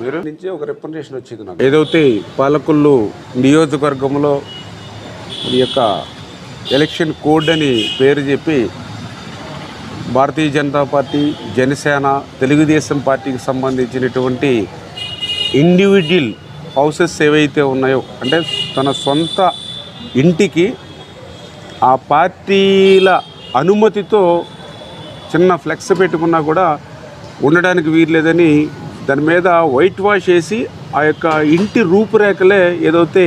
మీరు? నుంచి ఒక రిప్రజెంటేషన్ వచ్చింది నాకు. ఏదైతే పాలకొల్లు నియోజకవర్గంలో ఈ యొక్క ఎలక్షన్ కోడ్ అని పేరు చెప్పి భారతీయ జనతా పార్టీ జనసేన తెలుగుదేశం పార్టీకి సంబంధించినటువంటి ఇండివిజువల్ హౌసెస్ ఏవైతే ఉన్నాయో అంటే తన సొంత ఇంటికి ఆ పార్టీల అనుమతితో చిన్న ఫ్లెక్స్ పెట్టుకున్నా కూడా ఉండడానికి వీర్లేదని దాని మీద వైట్ వాష్ వేసి ఆ యొక్క ఇంటి రూపురేఖలే ఏదైతే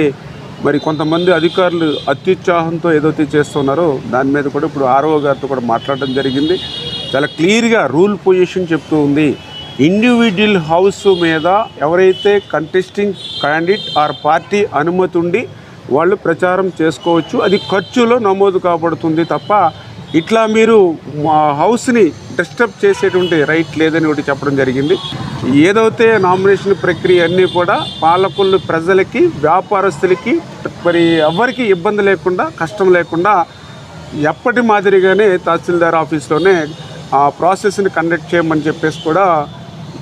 మరి కొంతమంది అధికారులు అత్యుత్సాహంతో ఏదైతే చేస్తున్నారో దాని మీద కూడా ఇప్పుడు ఆర్ఓ గారితో కూడా మాట్లాడడం జరిగింది. చాలా క్లియర్గా రూల్ పొజిషన్ చెప్తూ ఉంది. ఇండివిజువల్ హౌస్ మీద ఎవరైతే కంటెస్టింగ్ క్యాండిడేట్ ఆర్ పార్టీ అనుమతి ఉండి వాళ్ళు ప్రచారం చేసుకోవచ్చు. అది ఖర్చులో నమోదు కాబడుతుంది తప్ప ఇట్లా మీరు మా హౌస్ని డిస్టర్బ్ చేసేటువంటి రైట్ లేదని ఒకటి చెప్పడం జరిగింది. ఏదైతే నామినేషన్ ప్రక్రియ అన్నీ కూడా పాలకులు ప్రజలకి వ్యాపారస్తులకి మరి ఎవరికి ఇబ్బంది లేకుండా కష్టం లేకుండా ఎప్పటి మాదిరిగానే తహసీల్దార్ ఆఫీస్లోనే ఆ ప్రాసెస్ని కండక్ట్ చేయమని చెప్పేసి కూడా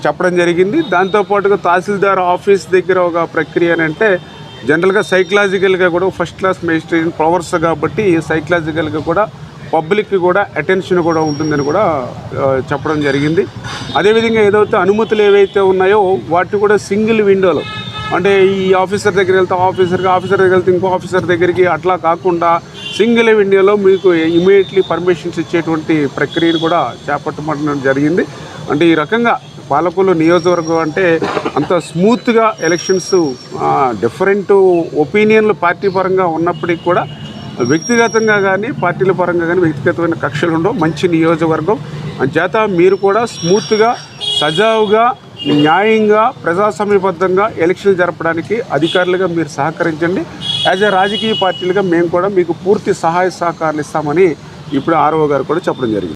చెప్పడం జరిగింది. దాంతోపాటుగా తహసీల్దార్ ఆఫీస్ దగ్గర ఒక ప్రక్రియ అంటే జనరల్గా సైకలాజికల్గా కూడా ఫస్ట్ క్లాస్ మెజిస్ట్రేషన్ పవర్స్ కాబట్టి సైకలాజికల్గా కూడా పబ్లిక్కి కూడా అటెన్షన్ కూడా ఉంటుందని కూడా చెప్పడం జరిగింది. అదేవిధంగా ఏదైతే అనుమతులు ఏవైతే ఉన్నాయో వాటి కూడా సింగిల్ విండోలో. అంటే ఈ ఆఫీసర్ దగ్గరికి వెళ్తే ఆఫీసర్కి ఆఫీసర్ దగ్గర వెళ్తే ఇంకో ఆఫీసర్ దగ్గరికి అట్లా కాకుండా సింగిల్ విండోలో మీకు ఇమీడియట్లీ పర్మిషన్స్ ఇచ్చేటువంటి ప్రక్రియను కూడా చేపట్టడం జరిగింది. అంటే ఈ రకంగా పాలకులు నియోజకవర్గం అంటే అంత స్మూత్గా ఎలక్షన్స్ డిఫరెంట్ ఒపీనియన్లు పార్టీ పరంగా ఉన్నప్పటికీ కూడా వ్యక్తిగతంగా కానీ పార్టీల పరంగా కానీ వ్యక్తిగతమైన కక్షలు ఉండవు. మంచి నియోజకవర్గం. చేత మీరు కూడా స్మూత్గా సజావుగా న్యాయంగా ప్రజాస్వామ్యబద్ధంగా ఎలక్షన్ జరపడానికి అధికారులుగా మీరు సహకరించండి. యాజ్ ఎ రాజకీయ పార్టీలుగా మేము కూడా మీకు పూర్తి సహాయ సహకారాలు ఇస్తామని ఇప్పుడు ఆర్ఓ గారు కూడా చెప్పడం జరిగింది.